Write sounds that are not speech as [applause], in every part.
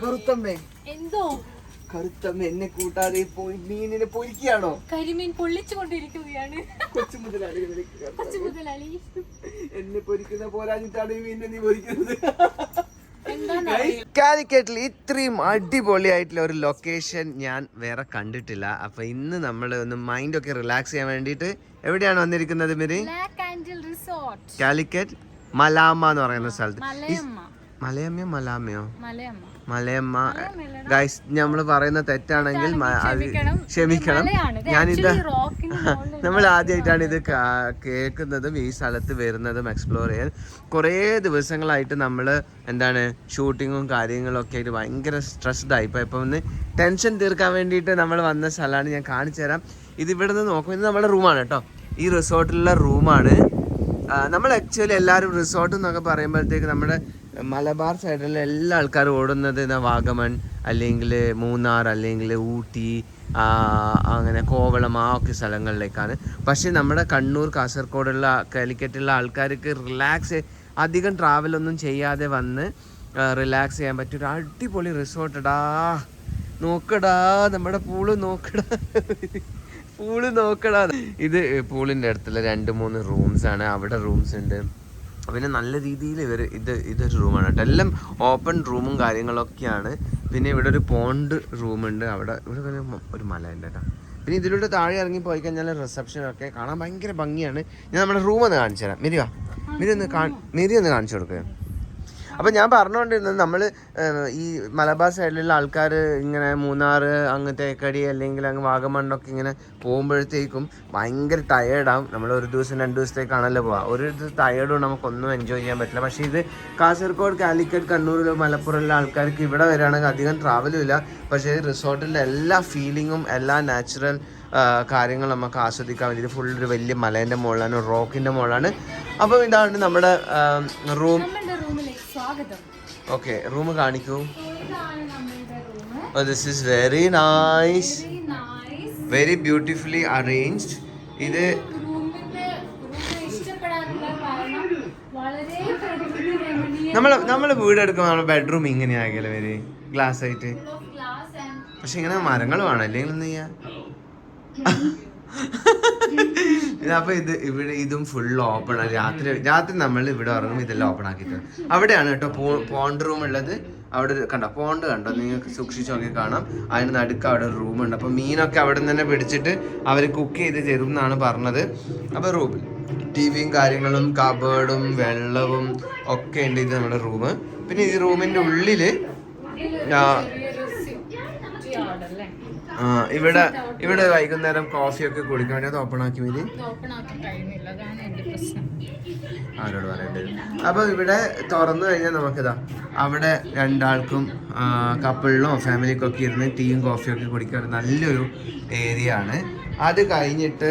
കറുത്തമ്മേ എന്തോ? കറുത്തമ്മ എന്നെ കൂട്ടാതെ പോയി മീനിനെ പൊരിക്കുകയാണോ? കരിമീൻ പൊള്ളിച്ചുകൊണ്ടിരിക്കുകയാണ് കൊച്ചു മുതലാളി. കൊച്ചു മുതലാളി. എന്നെ പൊരിക്കുന്ന പോരാഞ്ഞിട്ടാണ് ഈ മീനിനെ നീ പൊരിക്കുന്നത്. കാലിക്കറ്റിൽ ഇത്രയും അടിപൊളിയായിട്ടുള്ള ഒരു ലൊക്കേഷൻ ഞാൻ വേറെ കണ്ടിട്ടില്ല. അപ്പൊ ഇന്ന് നമ്മൾ ഒന്ന് മൈൻഡ് ഒക്കെ റിലാക്സ് ചെയ്യാൻ വേണ്ടിട്ട് എവിടെയാണ് വന്നിരിക്കുന്നത് മിരി? കാലിക്കറ്റ് മലാമ്മ എന്ന് പറയുന്ന സ്ഥലത്ത്. മലയമ്മ. മലയമ്മയോ മലാമയോ മലയമ്മ. മലയമ്മ ഗൈസ് നമ്മൾ പറയുന്ന തെറ്റാണെങ്കിൽ ക്ഷമിക്കണം. ഞാനിത് [laughs] നമ്മൾ ആദ്യമായിട്ടാണ് ഇത് കേൾക്കുന്നതും ഈ സ്ഥലത്ത് വരുന്നതും എക്സ്പ്ലോർ ചെയ്യാൻ. കുറേ ദിവസങ്ങളായിട്ട് നമ്മൾ എന്താണ് ഷൂട്ടിങ്ങും കാര്യങ്ങളും ഒക്കെ ആയിട്ട് ഭയങ്കര സ്ട്രെസ്ഡ് ആയി ഇപ്പോൾ ഇപ്പം ഒന്ന് ടെൻഷൻ തീർക്കാൻ വേണ്ടിയിട്ട് നമ്മൾ വന്ന സ്ഥലമാണ് ഞാൻ കാണിച്ചു തരാം. ഇത് ഇവിടെ നിന്ന് നോക്കും ഇത് നമ്മുടെ റൂമാണ് കേട്ടോ. ഈ റിസോർട്ടിലുള്ള റൂമാണ് നമ്മൾ ആക്ച്വലി എല്ലാവരും റിസോർട്ട് എന്നൊക്കെ പറയുമ്പോഴത്തേക്ക് നമ്മുടെ മലബാർ സൈഡിലെ എല്ലാ ആൾക്കാരും ഓടുന്നത് വാഗമൺ അല്ലെങ്കിൽ മൂന്നാർ അല്ലെങ്കിൽ ഊട്ടി അങ്ങനെ കോവളം ആ ഒക്കെ സ്ഥലങ്ങളിലേക്കാണ്. പക്ഷേ നമ്മുടെ കണ്ണൂർ കാസർഗോഡുള്ള കാലിക്കറ്റുള്ള ആൾക്കാർക്ക് റിലാക്സ് അധികം ട്രാവലൊന്നും ചെയ്യാതെ വന്ന് റിലാക്സ് ചെയ്യാൻ പറ്റിയ ഒരു അടിപൊളി റിസോർട്ടടാ നോക്കടാ നമ്മുടെ പൂൾ നോക്കടാ. പൂൾ നോക്കടാ. ഇത് പൂളിന്റെ അടുത്തുള്ള രണ്ട് മൂന്ന് റൂംസ് ആണ്. അവിടെ റൂംസ് ഉണ്ട്. പിന്നെ നല്ല രീതിയിൽ ഇവർ ഇത് ഇതൊരു റൂമാണ് കേട്ടോ. എല്ലാം ഓപ്പൺ റൂമും കാര്യങ്ങളൊക്കെയാണ്. പിന്നെ ഇവിടെ ഒരു പോണ്ട് റൂമുണ്ട് അവിടെ ഇവിടെ ഒരു മല ഉണ്ട് കേട്ടോ. പിന്നെ ഇതിലൂടെ താഴെ ഇറങ്ങി പോയി കഴിഞ്ഞാൽ റിസപ്ഷനൊക്കെ കാണാൻ ഭയങ്കര ഭംഗിയാണ്. ഞാൻ നമ്മുടെ റൂം ഒന്ന് കാണിച്ചു തരാം മിരിവാ മിരി ഒന്ന് മിരി ഒന്ന് കാണിച്ചു കൊടുക്കുക അപ്പം ഞാൻ പറഞ്ഞുകൊണ്ടിരുന്നത് നമ്മൾ ഈ മലബാർ സൈഡിലുള്ള ആൾക്കാർ ഇങ്ങനെ മൂന്നാർ അങ്ങ് തേക്കടി അല്ലെങ്കിൽ അങ്ങ് വാഗമണ്ണൊക്കെ ഇങ്ങനെ പോകുമ്പോഴത്തേക്കും ഭയങ്കര ടയേർഡാവും നമ്മൾ ഒരു ദിവസം രണ്ട് ദിവസത്തേക്കാണല്ലോ പോവുക ഒരു ദിവസം ടയേർഡും നമുക്കൊന്നും എൻജോയ് ചെയ്യാൻ പറ്റില്ല. പക്ഷേ ഇത് കാസർഗോഡ് കാലിക്കറ്റ് കണ്ണൂരിലോ മലപ്പുറമുള്ള ആൾക്കാർക്ക് ഇവിടെ വരികയാണെങ്കിൽ അധികം ട്രാവലും ഇല്ല. പക്ഷേ റിസോർട്ടിലെ എല്ലാ ഫീലിങ്ങും എല്ലാ നാച്ചുറൽ കാര്യങ്ങൾ നമുക്ക് ആസ്വദിക്കാൻ വേണ്ടി ഫുൾ ഒരു വലിയ മലേന്റെ മുകളിലാണ് റോക്കിന്റെ മുകളിലാണ്. അപ്പം ഇതാണ് നമ്മുടെ റൂം സ്വാഗതം. ഓക്കെ റൂം കാണിക്കൂ. This is very nice very beautifully arranged ഇത് നമ്മൾ നമ്മൾ വീടെടുക്കുമ്പോൾ നമ്മുടെ ബെഡ്റൂം ഇങ്ങനെയാകില്ല വരെ? ഗ്ലാസ് ആയിട്ട്. പക്ഷെ ഇങ്ങനെ മരങ്ങൾ വേണം. അല്ലെങ്കിൽ എന്ത് ചെയ്യാ? അപ്പൊ ഇത് ഇവിടെ ഇതും ഫുൾ ഓപ്പൺ ആണ്. രാത്രി രാത്രി നമ്മൾ ഇവിടെ ഇറങ്ങും ഇതെല്ലാം ഓപ്പൺ ആക്കിയിട്ട്. അവിടെയാണ് കേട്ടോ പോണ്ട് റൂം ഉള്ളത്. അവിടെ കണ്ടോ പോണ്ട് കണ്ടോ? നിങ്ങൾക്ക് സൂക്ഷിച്ചു നോക്കി കാണാം. അതിന് നടുക്ക് അവിടെ ഒരു ഉണ്ട്. അപ്പൊ മീനൊക്കെ അവിടെ നിന്ന് തന്നെ പിടിച്ചിട്ട് അവർ കുക്ക് ചെയ്ത് തരും എന്നാണ് പറഞ്ഞത്. അപ്പൊ റൂമിൽ ടി വിയും കാര്യങ്ങളും കബേർഡും വെള്ളവും ഒക്കെ ഉണ്ട് ഇത് നമ്മുടെ റൂം പിന്നെ ഈ റൂമിന്റെ ഉള്ളിൽ ആ, ഇവിടെ ഇവിടെ വൈകുന്നേരം കോഫി ഒക്കെ കുടിക്കാൻ വേണ്ടി അത് ഓപ്പൺ ആക്കി മതി ആരോട് പറയേണ്ടത് അപ്പൊ ഇവിടെ തുറന്നു കഴിഞ്ഞാൽ നമുക്കിതാ അവിടെ രണ്ടാൾക്കും കപ്പിളിനോ ഫാമിലിക്കോ ഒക്കെ ഇരുന്ന് ടീയും കോഫിയും ഒക്കെ കുടിക്കാൻ നല്ലൊരു ഏരിയ ആണ്. അത് കഴിഞ്ഞിട്ട്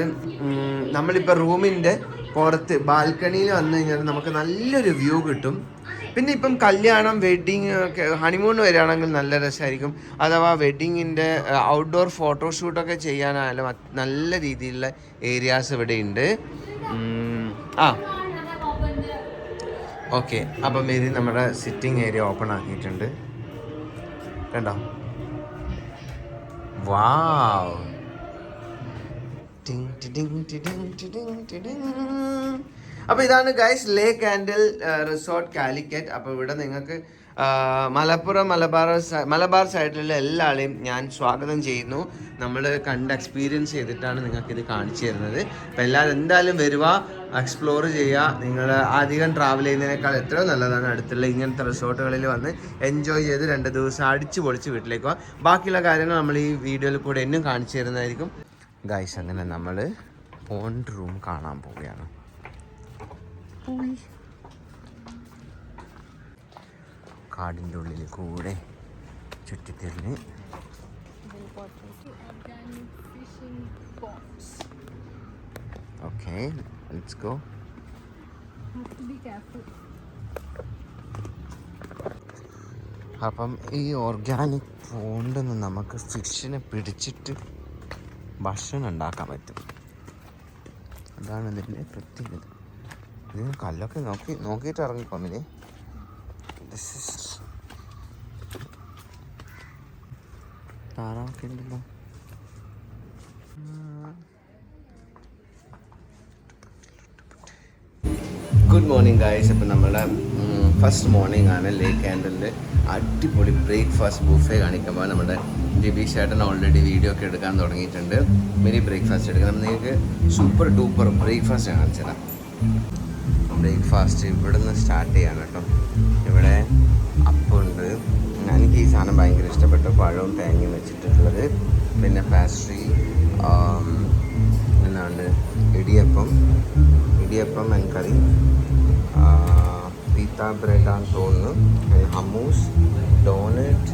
നമ്മളിപ്പോൾ നമ്മളിപ്പോ റൂമിന്റെ പുറത്ത് ബാൽക്കണിയിൽ വന്നു കഴിഞ്ഞാൽ നമുക്ക് നല്ലൊരു വ്യൂ കിട്ടും. പിന്നെ ഇപ്പം കല്യാണം വെഡിങ് ഹണിമൂൺ വരികയാണെങ്കിൽ നല്ല രസമായിരിക്കും. അഥവാ വെഡിങ്ങിന്റെ ഔട്ട്ഡോർ ഫോട്ടോഷൂട്ടൊക്കെ ചെയ്യാനായാലും നല്ല രീതിയിലുള്ള ഏരിയാസ് ഇവിടെ ഉണ്ട്. ആ. ഓക്കെ അപ്പം ഇത് നമ്മുടെ സിറ്റിംഗ് ഏരിയ ഓപ്പൺ ആക്കിയിട്ടുണ്ട്. കണ്ടോ? വാവ് ടിങ് ടിടിങ് ടിടിങ് ടിടിങ് ടിടിങ്. അപ്പൊ ഇതാണ് guys Le Candle resort Calicut അപ്പോൾ ഇവിടെ നിങ്ങൾക്ക് മലപ്പുറം മലബാർ മലബാർ സൈഡിലുള്ള എല്ലാ ആളെയും ഞാൻ സ്വാഗതം ചെയ്യുന്നു. നമ്മൾ കണ്ട് എക്സ്പീരിയൻസ് ചെയ്തിട്ടാണ് നിങ്ങൾക്ക് ഇത് കാണിച്ചു തരുന്നത്. അപ്പോൾ എല്ലാവരും എന്തായാലും വരിക എക്സ്പ്ലോർ ചെയ്യുക നിങ്ങൾ അധികം ട്രാവൽ ചെയ്യുന്നതിനേക്കാൾ എത്രയോ നല്ലതാണ് അടുത്തുള്ള ഇങ്ങനത്തെ റിസോർട്ടുകളിൽ വന്ന് എൻജോയ് ചെയ്ത് രണ്ട് ദിവസം അടിച്ചു പൊളിച്ച് വീട്ടിലേക്ക് പോകാം ബാക്കിയുള്ള കാര്യങ്ങൾ നമ്മൾ ഈ വീഡിയോയിൽ കൂടെ എന്നും കാണിച്ചു തരുന്നതായിരിക്കും. ഗൈസ് അങ്ങനെ നമ്മൾ പോണ്ട് റൂം കാണാൻ പോവുകയാണ്. കാടിന്റെ ഉള്ളിൽ കൂടെ ചുറ്റിത്തിരിഞ്ഞ് ഓക്കെ ലെറ്റ്സ് ഗോ അപ്പം ഈ ഓർഗാനിക് പോണ്ടിന്ന് നമുക്ക് ഫിഷിനെ പിടിച്ചിട്ട് ഭക്ഷണം ഉണ്ടാക്കാൻ പറ്റും. അതാണ് ഇതിന്റെ പ്രത്യേകത. കല്ലൊക്കെ നോക്കി നോക്കിയിട്ട് ഇറങ്ങിപ്പോന്നില്ലേ താറാവൊക്കെ ഉണ്ടല്ലോ. ഗുഡ് മോർണിംഗ് ഗായ്സ് ഇപ്പം നമ്മുടെ ഫസ്റ്റ് മോർണിംഗ് ആണ് ലേക്ക് ക്യാൻഡലിന്റെ അടിപൊളി ബ്രേക്ക്ഫാസ്റ്റ് ബുഫേ കാണിക്കുമ്പോൾ നമ്മുടെ ജിബി ചേട്ടൻ ഓൾറെഡി വീഡിയോ ഒക്കെ എടുക്കാൻ തുടങ്ങിയിട്ടുണ്ട്. മിനി ബ്രേക്ക്ഫാസ്റ്റ് എടുക്കണം നിങ്ങൾക്ക് സൂപ്പർ ഡൂപ്പർ ബ്രേക്ക്ഫാസ്റ്റ് കാണിച്ചുതരാം. ബ്രേക്ക്ഫാസ്റ്റ് ഇവിടെ നിന്ന് സ്റ്റാർട്ട് ചെയ്യാണ് കേട്ടോ. ഇവിടെ അപ്പുണ്ട്. എനിക്ക് ഈ സാധനം ഭയങ്കര ഇഷ്ടപ്പെട്ടു. പഴവും തേങ്ങയും വെച്ചിട്ടുള്ളത്. പിന്നെ പാസ്ട്രി എന്നാണ് idiyappam. Idiyappam and curry pita ബ്രെഡാന്ന് തോന്നുന്നു. ഹമ്മൂസ് ഡോണറ്റ്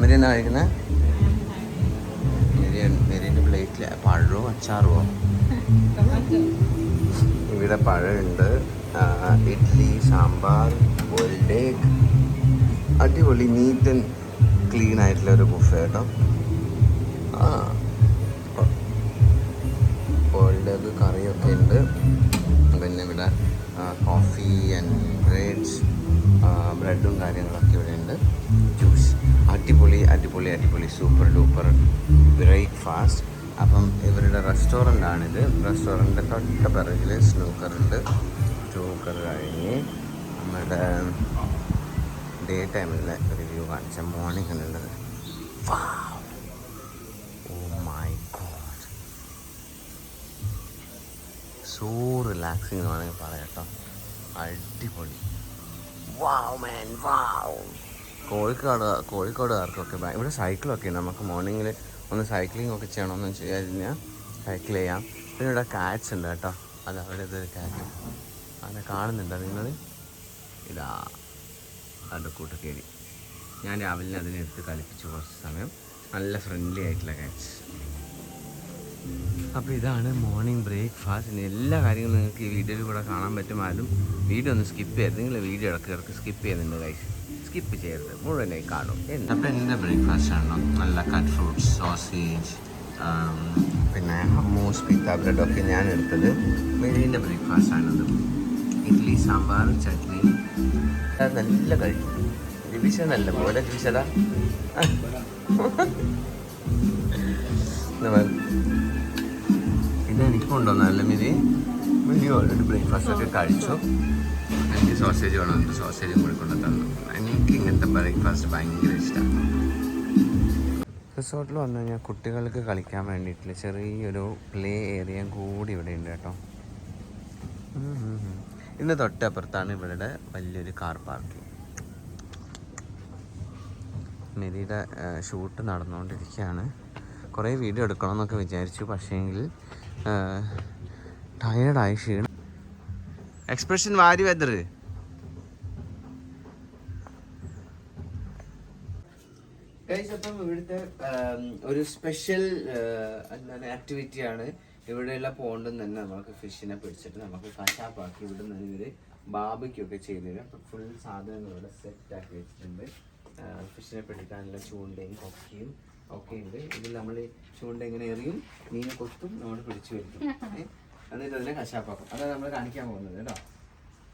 മെരി എന്നാ കഴിക്കുന്നത് മെരി മെരീന്റെ പ്ലേറ്റിൽ പഴമോ അച്ചാറുമോ ഇവിടെ പഴമുണ്ട്. ഇഡ്ഡലി സാമ്പാർ ബോയിൽഡ് എഗ് അടിപൊളി നീറ്റ് ആൻഡ് ക്ലീൻ ആയിട്ടുള്ള ഒരു ബുഫേ കേട്ടോ ആ ബോയിൽഡ് എഗ് കറിയൊക്കെ ഉണ്ട്. പിന്നെ ഇവിടെ കോഫി ആൻഡ് ബ്രെഡ്സ് ബ്രെഡും കാര്യങ്ങളൊക്കെ ഇവിടെ ഉണ്ട്. ജ്യൂസ് അടിപൊളി അടിപൊളി അടിപൊളി സൂപ്പർ ഡൂപ്പർ ബ്രേക്ക്ഫാസ്റ്റ് അപ്പം ഇവരുടെ റെസ്റ്റോറന്റ് ആണിത് റെസ്റ്റോറന്റിന്റെ തൊട്ട പിറകിൽ സ്നൂക്കർ ഉണ്ട് സ്നൂക്കർ കഴിഞ്ഞ് നമ്മുടെ ഡേ ടൈമിലെ ഒരു വ്യൂ കാണിച്ച മോർണിംഗ് ഉള്ളത് oh my God. So relaxing എന്ന് വേണമെങ്കിൽ പറയാം അടിപൊളി. വാവ് മാൻ വാവ്. കോഴിക്കോട് കോഴിക്കോടുകാർക്കൊക്കെ ഇവിടെ സൈക്കിളൊക്കെ നമുക്ക് മോർണിംഗിൽ ഒന്ന് സൈക്ലിംഗ് ഒക്കെ ചെയ്യണമെന്ന് കഴിഞ്ഞാൽ സൈക്കിൾ ചെയ്യാം. പിന്നെ ഇവിടെ കാറ്റ്സ് ഉണ്ട് കേട്ടോ. അത് അവിടെ ഇതൊരു കാറ്റ് അങ്ങനെ കാണുന്നുണ്ടോ നിങ്ങൾ ഇതാ. അത് കൂട്ടക്കേരി ഞാൻ രാവിലെ അതിനെ എടുത്ത് കളിപ്പിച്ചു കുറച്ച് സമയം. നല്ല ഫ്രണ്ട്ലി ആയിട്ടുള്ള കാറ്റ്സ് അപ്പോൾ ഇതാണ് മോർണിംഗ് ബ്രേക്ക്ഫാസ്റ്റ് എല്ലാ കാര്യങ്ങളും നിങ്ങൾക്ക് ഈ വീഡിയോയിൽ കൂടെ കാണാൻ പറ്റും. ആരും വീഡിയോ ഒന്ന് സ്കിപ്പ് ചെയ്യരുത്. നിങ്ങൾ വീഡിയോ ഇടയ്ക്ക് ഇടയ്ക്ക് സ്കിപ്പ് ചെയ്യുന്നുണ്ട് ഗൈസ് സ്കിപ്പ് ചെയ്യരുത്. മുഴുവനായി കാണും. അപ്പം എന്റെ ബ്രേക്ക്ഫാസ്റ്റ് ആണോ നല്ല കട്ട് ഫ്രൂട്ട്സ് സോസേജ് പിന്നെ ഹമ്മൂസ് പിത്ത ബ്രെഡൊക്കെ ഞാൻ എടുത്തത് മെയിനിന്റെ ബ്രേക്ക്ഫാസ്റ്റ് ആണത് ഇഡ്ഡലി സാമ്പാർ ചട്നി. നല്ല കഴിക്കും. ജിബിച്ച നല്ല പോലെ ജിബിച്ചടാ ഇത് എനിക്കുണ്ടോ നല്ല മിനി മിനി ഓൾറെഡി ബ്രേക്ക്ഫാസ്റ്റ് ഒക്കെ കഴിച്ചു. സോസേജ് വേണം സോസേജും കൂടി കൊണ്ട് തന്നു. എനിക്ക് ഇങ്ങനത്തെ ബ്രേക്ക്ഫാസ്റ്റ് ഭയങ്കര ഇഷ്ടമാണ് റിസോർട്ടിൽ വന്നു കഴിഞ്ഞാൽ കുട്ടികൾക്ക് കളിക്കാൻ വേണ്ടിയിട്ടുള്ള ചെറിയൊരു പ്ലേ ഏരിയ കൂടി ഇവിടെ ഉണ്ട് കേട്ടോ. ഇതിന് തൊട്ടപ്പുറത്താണ് ഇവരുടെ വലിയൊരു കാർ പാർക്കിംഗ് മെരിയുടെ ഷൂട്ട് നടന്നുകൊണ്ടിരിക്കുകയാണ്. കുറേ വീഡിയോ എടുക്കണം എന്നൊക്കെ വിചാരിച്ചു പക്ഷേങ്കിൽ ടയേർഡായി ക്ഷീണം എക്സ്പ്രഷൻ വാരി വെതർ അപ്പം ഇവിടുത്തെ ഒരു സ്പെഷ്യൽ എന്താണ് ആക്ടിവിറ്റി ആണ് ഇവിടെയുള്ള പോണ്ടിൽ തന്നെ നമുക്ക് ഫിഷിനെ പിടിച്ചിട്ട് നമുക്ക് കശാപ്പാക്കി ഇവിടെ നിന്ന് ഇവർ ബാബയ്ക്കൊക്കെ ചെയ്ത് തരും. അപ്പം ഫുൾ സാധനങ്ങൾ ഇവിടെ സെറ്റ് ആക്കി വെച്ചിട്ടുണ്ട്. ഫിഷിനെ പിടിക്കാനുള്ള ചൂണ്ടയും കൊക്കയും ഒക്കെ ഉണ്ട്. ഇതിൽ നമ്മൾ ചൂണ്ട എങ്ങനെ എറിയും മീനെ കൊത്തും നമ്മൾ പിടിച്ചു വരുത്തും എന്നിട്ട് അതിനെ കശാപ്പാക്കും. അതാണ് നമ്മൾ കാണിക്കാൻ പോകുന്നത് കേട്ടോ.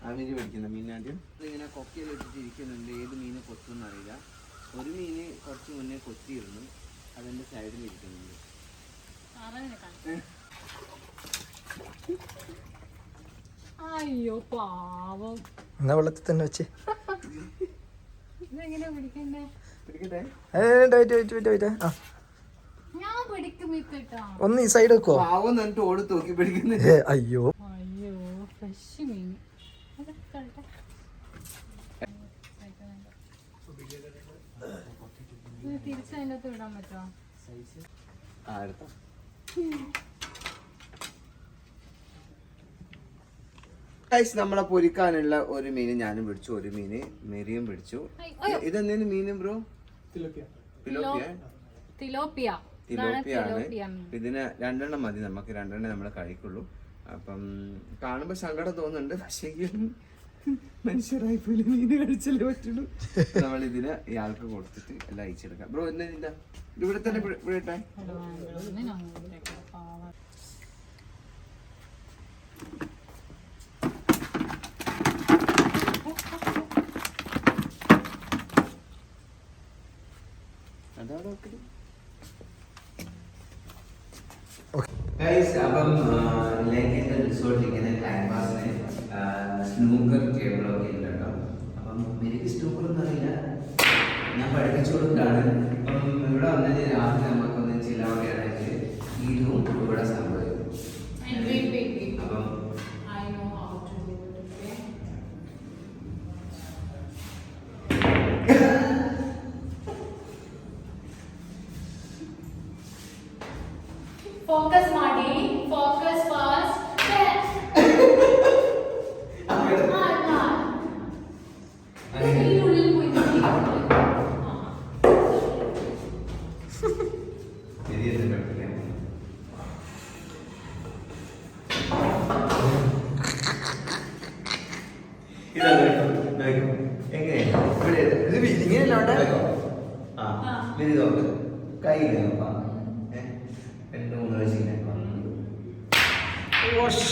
ആ മീൻ പിടിക്കുന്ന മീൻ ആദ്യം. ഇങ്ങനെ കൊക്കയിൽ ഇട്ടിട്ട് ഇരിക്കുന്നുണ്ട്. ഏത് മീൻ കൊത്തും എന്നറിയില്ല ഒരു മീന് കുറച്ച് മുന്നേ കൊത്തിയിരുന്നു. അതെന്റെ സൈഡിൽ ഇരിക്കുന്നുണ്ട് അയ്യോ പാവം. എന്നാ വെള്ളത്തിൽ തന്നെ വെച്ച്. ഒന്ന് ഈ സൈഡ് വെക്കോ പാവം എന്നിട്ട് ഓടി തൂക്കി പിടിക്കുന്നു. അയ്യോ. അയ്യോ ഫ്രഷ് മീൻ. തിരിച്ച് അതിന്റെ അകത്ത് വിടാൻ പറ്റുമോ ആ എടുത്തോ. ഗൈസ് നമ്മളെ പൊരിക്കാനുള്ള ഒരു മീൻ ഞാനും പിടിച്ചു ഒരു മീന് മെരിയും പിടിച്ചു. ഇതെന്തേലും മീനും ബ്രോ? തിലോപ്പിയ തിലോപ്പിയാണ് തിലോപ്പിയ മീൻ ഇതിന് രണ്ടെണ്ണം മതി നമുക്ക് രണ്ടെണ്ണം നമ്മൾ കഴിക്കുള്ളൂ. അപ്പം കാണുമ്പോൾ സങ്കടം തോന്നുന്നുണ്ട് പക്ഷേ മനുഷ്യരായി പോലെ മീൻ കഴിച്ചല്ലേ പറ്റുള്ളൂ. നമ്മൾ ഇതിന് ഇയാൾക്ക് കൊടുത്തിട്ട് എല്ലാം അയച്ചെടുക്കാം. ബ്രോ എന്താ? ഇതിന്റെ ഇവിടെ തന്നെ ഇവിടെ- ഇട്ടേ. അപ്പം ലേക്കിന്റെ റിസോർട്ട് ഇങ്ങനെ ടൈം പാസിന് സ്നൂക്കർ ടേബിളൊക്കെ ഉണ്ട് കേട്ടോ. അപ്പം എനിക്ക് സ്നൂക്കർ ഒന്നും അറിയില്ല. ഞാൻ പഠിപ്പിച്ചു കൊടുത്താണ് അപ്പം ഇവിടെ വന്നതിന് രാത്രി നമുക്കൊന്ന് ചില ഇതും ഇവിടെ സംഭവിക്കും അപ്പം I know how to do it, okay? Focus, Marty. Focus first. Yes. ആ, ആ. ഇതിനുള്ളിൽ പോയി നിൽക്ക്. ആ. ശരിയല്ലേ പഠിപ്പിക്കാൻ ഇതാണ് നോക്കൂ. എങ്ങനെ? ഇവിടെ ഇത്. ഇത് വി- ഇങ്ങനെയല്ല ഉണ്ട്? ആ. ആ. ഇത് ഇത് നോക്ക്. കൈ ഇങ്ങനെ രണ്ട് മൂന്ന് വെച്ച്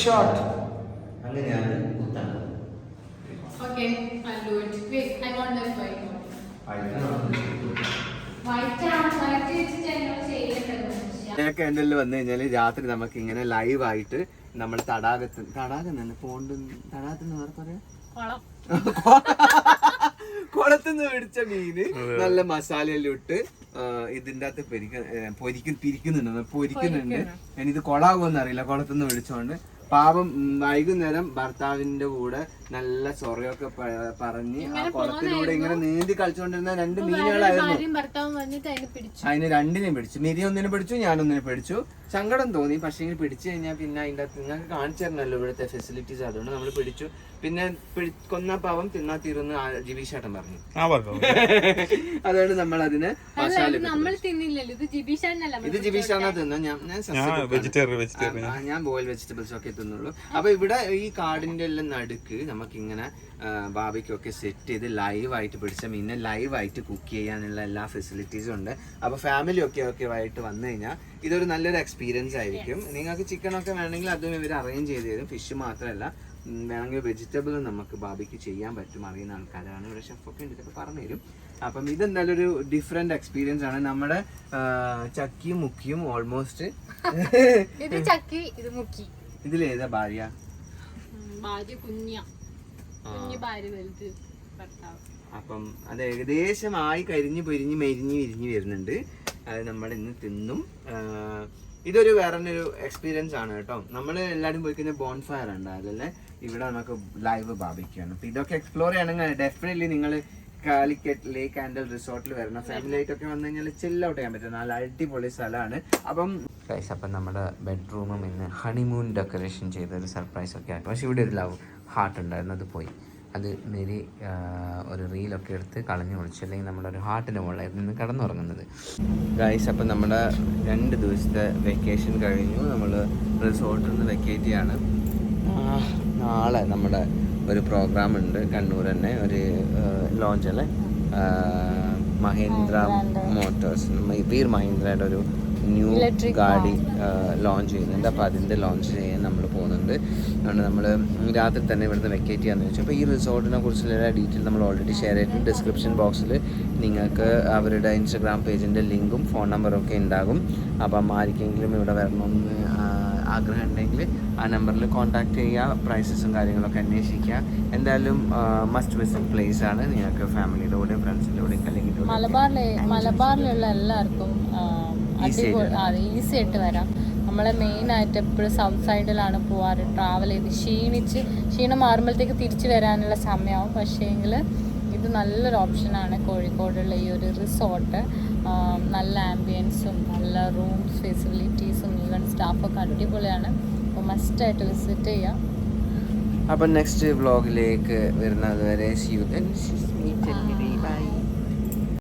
ഷോട്ട് അങ്ങനെയാണ് കുത്താണ് Okay, I'll do it. Wait, I want this white one. White ആണ്, white വെച്ചിട്ട് എന്നോട് ചെയ്യേണ്ടത് മനുഷ്യ. കാൻഡലിൽ വന്നു കഴിഞ്ഞാൽ രാത്രി നമുക്ക് ഇങ്ങനെ ലൈവ് ആയിട്ട് നമ്മൾ തടാകത്ത് തടാകം തന്നെ പോണ്ട് തടാകത്തിന് വേറെ പറയാ. [laughs] കുളത്തുനിന്ന് പിടിച്ച മീന് നല്ല മസാലയെല്ലാം ഇട്ട് ഇതിന്റെ ഇതിന്റെ അകത്ത് പൊരിക്ക പിരിക്കുന്നുണ്ട് പൊരിക്കുന്നുണ്ട്. ഇനിയിത് കുളാകുമെന്ന് അറിയില്ല കുളത്തുനിന്ന് വിളിച്ചോണ്ട് പാപം വൈകുന്നേരം ഭർത്താവിന്റെ കൂടെ നല്ല ചൊറയൊക്കെ പറഞ്ഞ് ആ കുളത്തിലൂടെ ഇങ്ങനെ നീന്തി കളിച്ചുകൊണ്ടിരുന്ന രണ്ട് മീനുകളായിരുന്നു. ഭാര്യയും ഭർത്താവും വന്നിട്ട് അതിന് പിടിച്ചു. അതിന് രണ്ടിനെയും പിടിച്ചു. മിരി ഒന്നിനെ പിടിച്ചു ഞാനൊന്നിനെ പിടിച്ചു. സങ്കടം തോന്നി പക്ഷേ ഇങ്ങനെ പിടിച്ചു കഴിഞ്ഞാൽ പിന്നെ അതിന്റെ അകത്ത് നിങ്ങൾക്ക് കാണിച്ചു തരണല്ലോ ഇവിടുത്തെ ഫെസിലിറ്റീസ് അതുകൊണ്ട് നമ്മൾ പിടിച്ചു. പിന്നെ കൊന്ന പാവം തിന്നാ തീരുന്ന് ജിബീഷേട്ടൻ പറഞ്ഞു. [laughs] അതുകൊണ്ട് നമ്മൾ അതിന് ഇത് നമ്മൾ ജിബീഷാണ് തിന്ന ഞാൻ ഞാൻ ഞാൻ ഞാൻ ബോയിൽ വെജിറ്റബിൾസ് ഒക്കെ തിന്നുള്ളൂ. അപ്പൊ ഇവിടെ ഈ കാടിന്റെ എല്ലാം നടുക്ക് നമുക്ക് ഇങ്ങനെ ബാബിക്കൊക്കെ സെറ്റ് ചെയ്ത് ലൈവായിട്ട് പിടിച്ച മീനെ ലൈവായിട്ട് കുക്ക് ചെയ്യാനുള്ള എല്ലാ ഫെസിലിറ്റീസും ഉണ്ട്. അപ്പോൾ ഫാമിലി ഒക്കെ ഒക്കെ ആയിട്ട് വന്നു കഴിഞ്ഞാൽ ഇതൊരു നല്ലൊരു എക്സ്പീരിയൻസ് ആയിരിക്കും. നിങ്ങൾക്ക് ചിക്കനൊക്കെ വേണമെങ്കിൽ അതും ഇവർ അറേഞ്ച് ചെയ്ത് തരും. ഫിഷ് മാത്രമല്ല വേണമെങ്കിൽ വെജിറ്റബിൾ നമുക്ക് ബാബിക്ക് ചെയ്യാൻ പറ്റും. അറിയുന്ന ആൾക്കാരാണ്. ഇവിടെ ഷെഫൊക്കെ ഉണ്ട്. ഇതൊക്കെ പറഞ്ഞു തരും. അപ്പം ഇതെന്തായാലും ഒരു ഡിഫറെന്റ് എക്സ്പീരിയൻസ് ആണ്. നമ്മുടെ ചക്കിയും മുക്കിയും ഓൾമോസ്റ്റ് ഇത് ചക്കി ഇത് മുക്കി. ഇതിലേതാ ഭാര്യ? ഭാര്യ കുഞ്ഞ. അപ്പം അത് ഏകദേശം ആയി കരിഞ്ഞ് പൊരിഞ്ഞ് മെരിഞ്ഞ് വിരിഞ്ഞ് വരുന്നുണ്ട്. അത് നമ്മൾ ഇന്ന് തിന്നും. ഇതൊരു വേറെ ഒരു എക്സ്പീരിയൻസ് ആണ് കേട്ടോ. നമ്മൾ എല്ലാവരും പോയിക്കുന്ന കഴിഞ്ഞാൽ ബോൺ ഫയർ ഉണ്ടാവില്ലല്ലേ ഇവിടെ നമുക്ക് ലൈവ് ബാബിക്കാണ് അപ്പം ഇതൊക്കെ എക്സ്പ്ലോർ ചെയ്യണമെങ്കിൽ ഡെഫിനറ്റ്ലി നിങ്ങൾ കാലിക്കറ്റ് ലേക്ക് ആൻഡൽ റിസോർട്ടിൽ വരണം ഫാമിലി ആയിട്ടൊക്കെ വന്നു കഴിഞ്ഞാൽ ചില്ല ഔട്ട് ചെയ്യാൻ പറ്റും. നല്ല അടിപൊളി സ്ഥലമാണ്. അപ്പം ഗൈസ് അപ്പം നമ്മുടെ ബെഡ്റൂമും ഇന്ന് ഹണിമൂൺ ഡെക്കറേഷൻ ചെയ്ത ഒരു സർപ്രൈസ് ഒക്കെ ആയിട്ട്. പക്ഷേ ഇവിടെ ഒരു ലവ് ഹാർട്ട് ഉണ്ടായിരുന്നു അത് പോയി. അത് മേരി ആ, ഒരു റീലൊക്കെ എടുത്ത് കളഞ്ഞു ഒളിച്ചു അല്ലെങ്കിൽ നമ്മുടെ ഒരു ഹാർട്ടിന്റെ മുകളിലായിരുന്നു ഇന്ന് കടന്നുറങ്ങുന്നത്. ഗൈസ് അപ്പം നമ്മുടെ രണ്ട് ദിവസത്തെ വെക്കേഷൻ കഴിഞ്ഞു. നമ്മൾ റിസോർട്ടിൽ നിന്ന് വെക്കേറ്റ് ചെയ്യാണ്. നാളെ നമ്മുടെ ഒരു പ്രോഗ്രാം ഉണ്ട്. കണ്ണൂർ തന്നെ ഒരു ലോഞ്ച് അല്ലേ? മഹേന്ദ്ര മോട്ടോഴ്സ് വീർ മഹേന്ദ്രയുടെ ഒരു ന്യൂ ഗാഡി ലോഞ്ച് ചെയ്യുന്നുണ്ട്. അപ്പോൾ അതിന്റെ ലോഞ്ച് ചെയ്യാൻ നമ്മൾ പോകുന്നുണ്ട്. അതുകൊണ്ട് നമ്മൾ രാത്രി തന്നെ ഇവിടുന്ന് വെക്കേറ്റ് ചെയ്യാമെന്ന് വെച്ചു അപ്പോൾ ഈ റിസോർട്ടിനെ കുറിച്ചുള്ള ഡീറ്റെയിൽ നമ്മൾ ഓൾറെഡി ഷെയർ ചെയ്തിട്ടുണ്ട്. ഡിസ്ക്രിപ്ഷൻ ബോക്സിൽ നിങ്ങൾക്ക് അവരുടെ ഇൻസ്റ്റഗ്രാം പേജിന്റെ ലിങ്കും ഫോൺ നമ്പറും ഒക്കെ ഉണ്ടാകും. അപ്പം ആർക്കെങ്കിലും ഇവിടെ വരണമെന്ന് ആഗ്രഹം ഉണ്ടെങ്കിൽ ആ നമ്പറിൽ കോൺടാക്ട് ചെയ്യുക. പ്രൈസസും കാര്യങ്ങളൊക്കെ അന്വേഷിക്കുക. എന്തായാലും മസ്റ്റ് വിസിറ്റ് പ്ലേസ് ആണ്. നിങ്ങൾക്ക് ഫാമിലിയുടെ കൂടെയും ഫ്രണ്ട്സിന്റെ കൂടെയും അല്ലെങ്കിൽ മലബാറിലെ മലബാറിലുള്ള എല്ലാവർക്കും അടിപൊളി ഈസി ആയിട്ട് വരാം. നമ്മളെ മെയിൻ ആയിട്ട് എപ്പോഴും സൗത്ത് സൈഡിലാണ് പോവാറ്. ട്രാവൽ ചെയ്ത് ക്ഷീണിച്ച് ക്ഷീണം മാറുമ്പോഴത്തേക്ക് തിരിച്ചു വരാനുള്ള സമയമാവും പക്ഷേങ്കിൽ ഇത് നല്ലൊരു ഓപ്ഷനാണ് കോഴിക്കോടുള്ള ഈ ഒരു റിസോർട്ട് നല്ല ആംബിയൻസും നല്ല റൂംസ് ഫെസിലിറ്റീസും ഈവൻ സ്റ്റാഫൊക്കെ അടിപൊളിയാണ്. അപ്പോൾ മസ്റ്റായിട്ട് വിസിറ്റ് ചെയ്യാം. അപ്പം നെക്സ്റ്റ് വ്ളോഗിലേക്ക് വരുന്നത് വരെ